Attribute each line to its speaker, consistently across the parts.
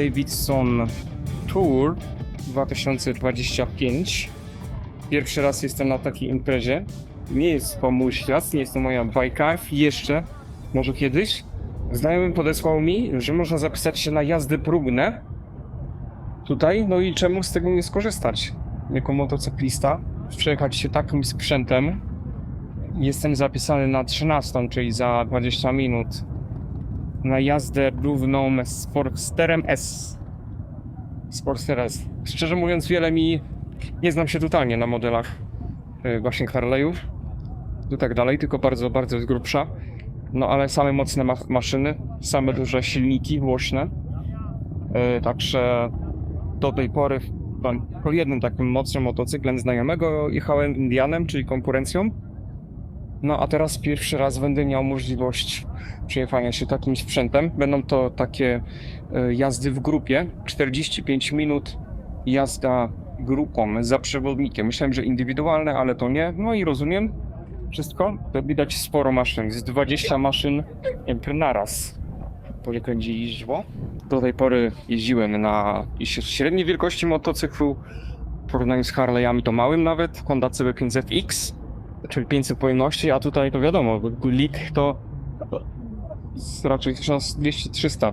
Speaker 1: Davidson Tour 2025. Pierwszy raz jestem na takiej imprezie. Nie jest to mój świat, nie jest to moja bajka. Jeszcze, może kiedyś. Znajomy podesłał mi, że można zapisać się na jazdy próbne. Tutaj, no i czemu z tego nie skorzystać? Jako motocyklista, przejechać się takim sprzętem. Jestem zapisany na 13, czyli za 20 minut na jazdę równą Sportsterem S. Sportster S. Szczerze mówiąc, wiele mi nie znam się totalnie na modelach y, właśnie Harley'ów i tak dalej, tylko bardzo, bardzo z grubsza. No ale same mocne ma maszyny, same duże silniki głośne. Y, Także do tej pory tylko jednym takim mocnym motocyklem znajomego jechałem Indianem, czyli konkurencją. No a teraz pierwszy raz będę miał możliwość przejechania się takim sprzętem. Będą to takie e, jazdy w grupie. 45 minut jazda grupą za przewodnikiem. Myślałem, że indywidualne, ale to nie. No i rozumiem wszystko. To widać sporo maszyn. Jest 20 maszyn jakby naraz. Po będzie jeździło. Do tej pory jeździłem na średniej wielkości motocyklu. W porównaniu z Harley'ami to małym nawet. Honda CB500X czyli 500 pojemności, a tutaj to wiadomo, lik to raczej 1200-300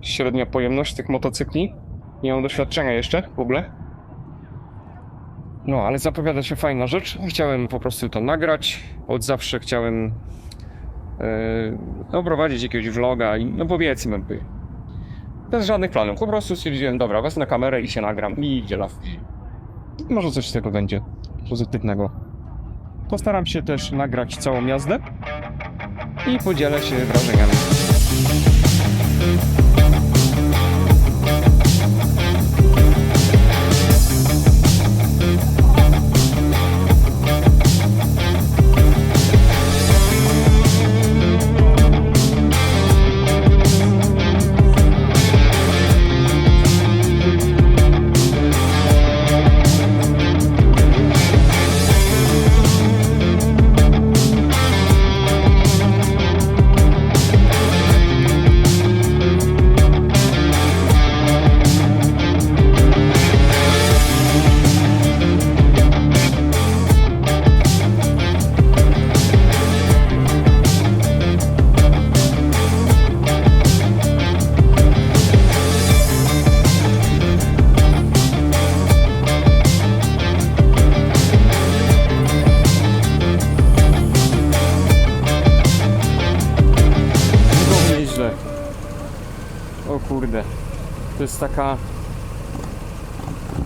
Speaker 1: średnia pojemność tych motocykli. Nie mam doświadczenia jeszcze w ogóle. No, ale zapowiada się fajna rzecz. Chciałem po prostu to nagrać. Od zawsze chciałem yy, no, prowadzić jakiegoś vloga i no powiedzmy by. Bez żadnych planów. Po prostu stwierdziłem, dobra, wezmę kamerę i się nagram i idzie las. Może coś z tego będzie pozytywnego. Postaram się też nagrać całą jazdę i podzielę się wrażeniami. Taka...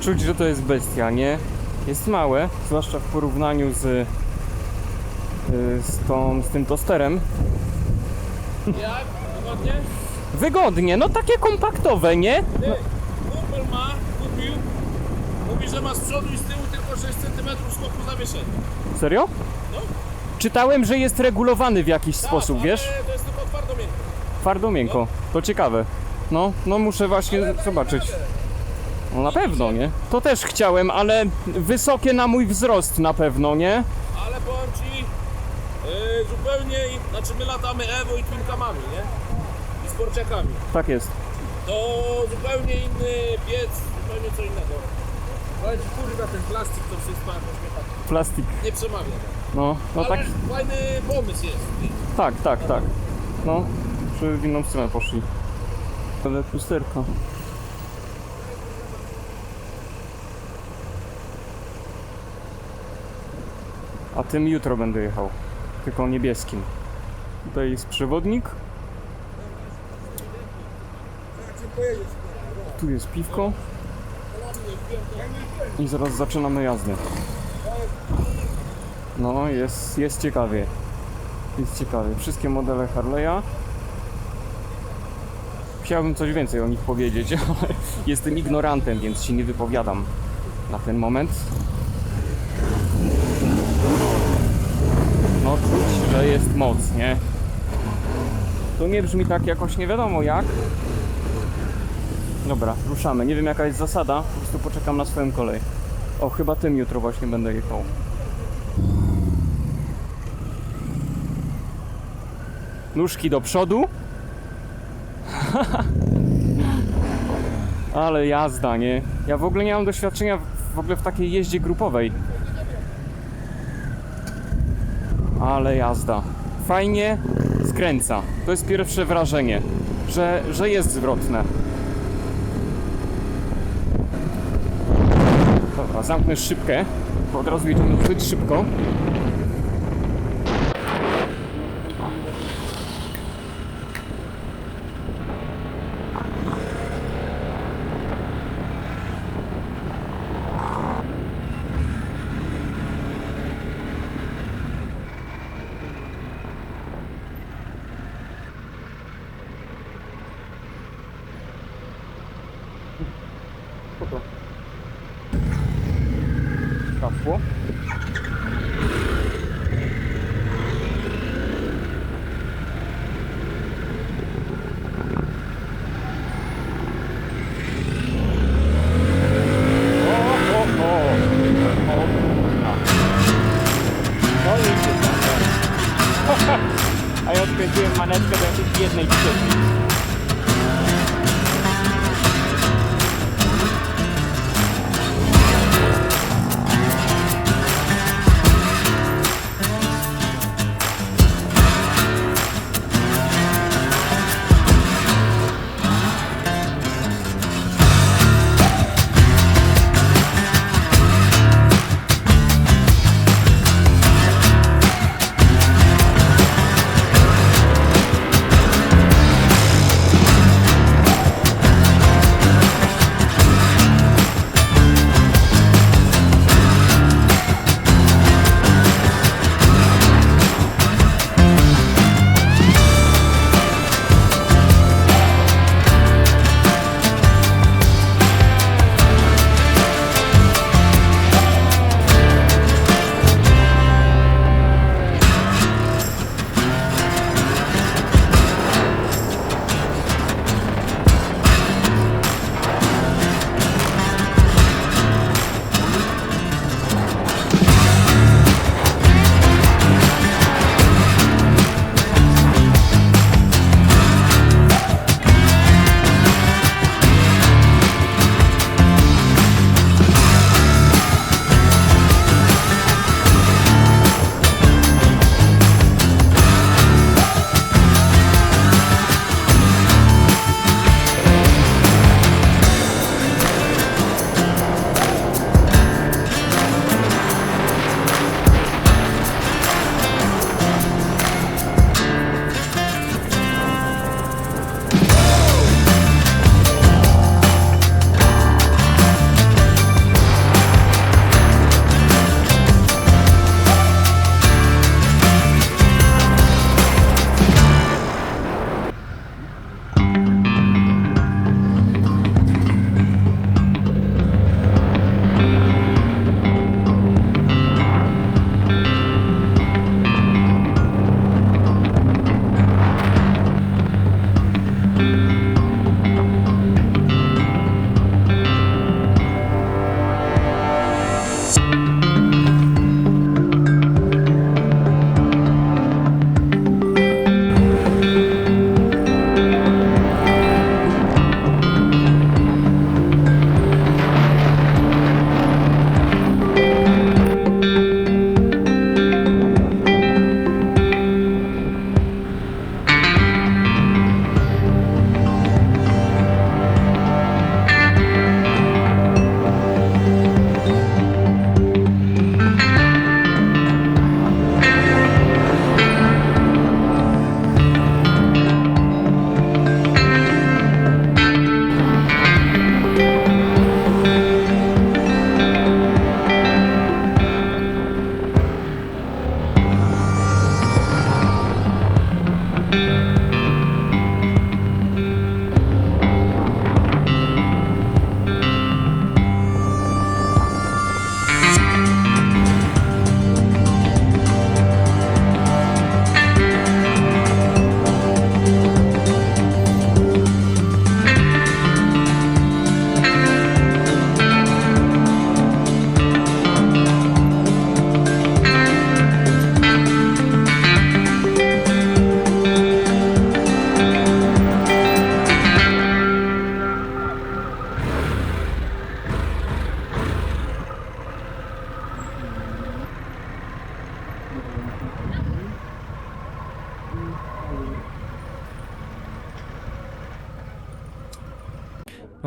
Speaker 1: Czuć, że to jest bestia, nie? Jest małe, zwłaszcza w porównaniu z... y, Z, tą, z tym tosterem.
Speaker 2: Jak? Wygodnie?
Speaker 1: Wygodnie, no takie kompaktowe, nie?
Speaker 2: Ty, Kumpel ma, kupił. Mówi, że ma z przodu i z tyłu tylko 6 cm skoku zawieszenia.
Speaker 1: Serio?
Speaker 2: No.
Speaker 1: Czytałem, że jest regulowany w jakiś sposób,
Speaker 2: tak,
Speaker 1: wiesz?
Speaker 2: Ale to jest tylko twardo miękko.
Speaker 1: Twardo miękko. To ciekawe. No, no muszę właśnie zobaczyć. No na pewno, nie? To też chciałem, ale wysokie na mój wzrost na pewno, nie?
Speaker 2: Ale powiem ci, yy, zupełnie, znaczy my latamy Evo i Twinkamami, nie? I sporciakami.
Speaker 1: Tak jest.
Speaker 2: To zupełnie inny piec, zupełnie co innego. Powiem ci, kurwa, ten plastik to wszystko jakoś mnie tak
Speaker 1: Plastik.
Speaker 2: nie przemawia.
Speaker 1: No, no
Speaker 2: Ale
Speaker 1: tak,
Speaker 2: fajny pomysł jest.
Speaker 1: tak, tak, tak. No, czy w inną stronę poszli. Ale pusterka. A tym jutro będę jechał. Tylko niebieskim. Tutaj jest przewodnik. Tu jest piwko. I zaraz zaczynamy jazdę. No, jest, jest ciekawie. Jest ciekawie. Wszystkie modele Harley'a. Chciałbym coś więcej o nich powiedzieć, ale jestem ignorantem, więc się nie wypowiadam na ten moment. No czuć, że jest moc, nie? To nie brzmi tak jakoś nie wiadomo jak. Dobra, ruszamy. Nie wiem jaka jest zasada, po prostu poczekam na swoją kolej. O, chyba tym jutro właśnie będę jechał. Nóżki do przodu. Ale jazda, nie? Ja w ogóle nie mam doświadczenia w, ogóle w takiej jeździe grupowej. Ale jazda. Fajnie skręca. To jest pierwsze wrażenie, że, że jest zwrotne. Dobra, zamknę szybkę, bo od razu jedziemy dosyć szybko. capô.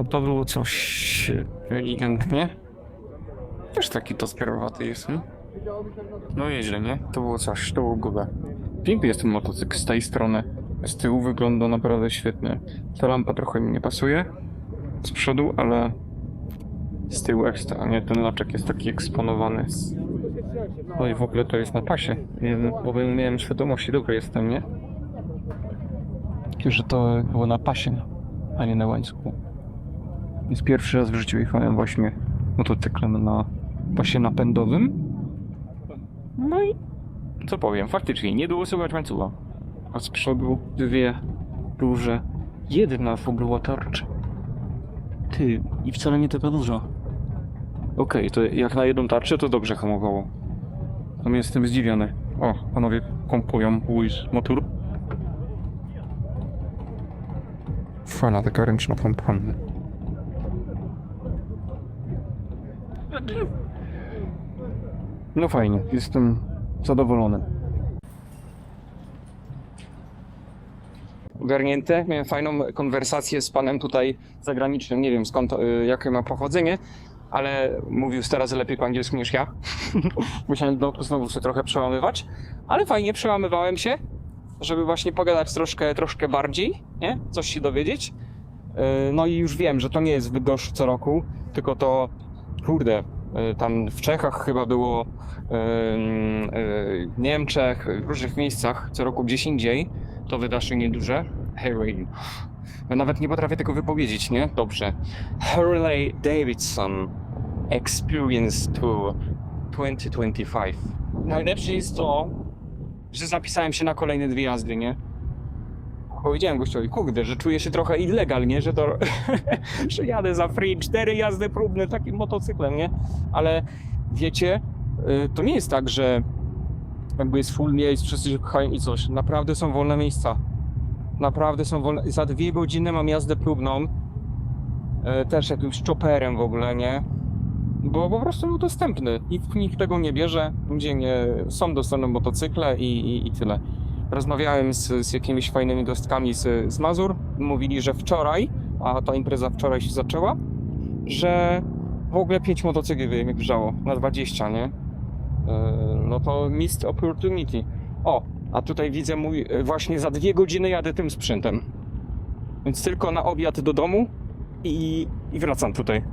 Speaker 1: No to było coś ewidentnie. Też taki to spierowaty jest, nie? No nieźle, nie? To było coś, to było górę. Piękny jest ten motocykl z tej strony. Z tyłu wygląda naprawdę świetnie. Ta lampa trochę mi nie pasuje z przodu, ale z tyłu ekstra, nie? Ten laczek jest taki eksponowany. No i w ogóle to jest na pasie. Nie, bo miałem świadomości, dobry jestem, nie? Że to było na pasie, a nie na łańcuchu. Więc pierwszy raz w życiu jechałem właśnie motocyklem na pasie napędowym. No i co powiem, faktycznie nie było słychać łańcucha. A z przodu dwie duże, jedna w ogóle tarczy. Ty, i wcale nie taka duża. Okej, to jak na jedną tarczę to dobrze hamowało. Tam jestem zdziwiony. O, panowie kompują łyż motor. Fajna taka ręczna pompa. No fajnie, jestem zadowolony. Ogarnięte. Miałem fajną konwersację z panem tutaj zagranicznym. Nie wiem skąd, y, jakie ma pochodzenie, ale mówił 100 razy lepiej po angielsku niż ja. Musiałem no, znowu się trochę przełamywać, ale fajnie przełamywałem się, żeby właśnie pogadać troszkę, troszkę bardziej, nie? Coś się dowiedzieć. Y, No i już wiem, że to nie jest w co roku, tylko to, kurde, tam w Czechach chyba było, w Niemczech, w różnych miejscach co roku gdzieś indziej. To wydarzenie duże. Ja nawet nie potrafię tego wypowiedzieć, nie? Dobrze. Harley Davidson Experience Tour 2025. Najlepsze jest to, że zapisałem się na kolejne dwie jazdy, nie? Powiedziałem gościowi, kurde, że czuję się trochę illegalnie, że to, że jadę za free, cztery jazdy próbne takim motocyklem, nie? Ale wiecie, y, to nie jest tak, że jakby jest full miejsc, wszyscy się kochają i coś. Naprawdę są wolne miejsca. Naprawdę są wolne. Za dwie godziny mam jazdę próbną. E, też jakimś chopperem w ogóle, nie? Bo po prostu był dostępny. Nikt, nikt tego nie bierze. Ludzie nie są dostępne motocykle i, i, i tyle. Rozmawiałem z, z jakimiś fajnymi gostkami z, z Mazur. Mówili, że wczoraj, a ta impreza wczoraj się zaczęła, że w ogóle 5 motocykli wyjeżdżało na 20, nie? E, no to missed opportunity. O, a tutaj widzę mój, e, właśnie za dwie godziny jadę tym sprzętem. Więc tylko na obiad do domu i, i wracam tutaj.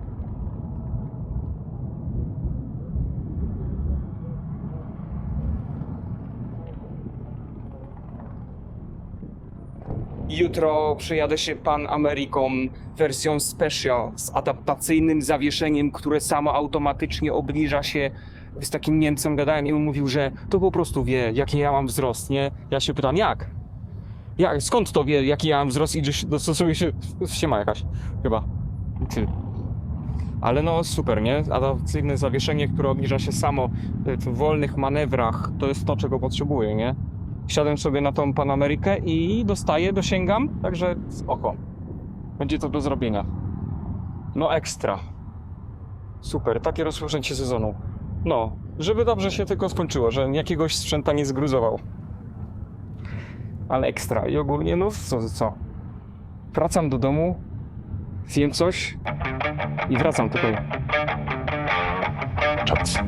Speaker 1: Jutro przejadę się Pan Ameriką wersją Special z adaptacyjnym zawieszeniem, które samo automatycznie obniża się. Z takim Niemcem gadałem i on mówił, że to po prostu wie, jaki ja mam wzrost, nie? Ja się pytam, jak? Jak? Skąd to wie, jaki ja mam wzrost i że dostosuje się... Ściema jakaś, chyba. Ty. Ale no super, nie? Adaptacyjne zawieszenie, które obniża się samo y, w wolnych manewrach, to jest to, czego potrzebuję, nie? Wsiadłem sobie na tą Panamerykę i dostaję, dosięgam, także oko. Będzie to do zrobienia. No ekstra. Super, takie rozpoczęcie sezonu. No, żeby dobrze się tylko skończyło, że jakiegoś sprzęta nie zgruzował. Ale ekstra. I ogólnie, no co, co? Wracam do domu, zjem coś i wracam tutaj. Czas.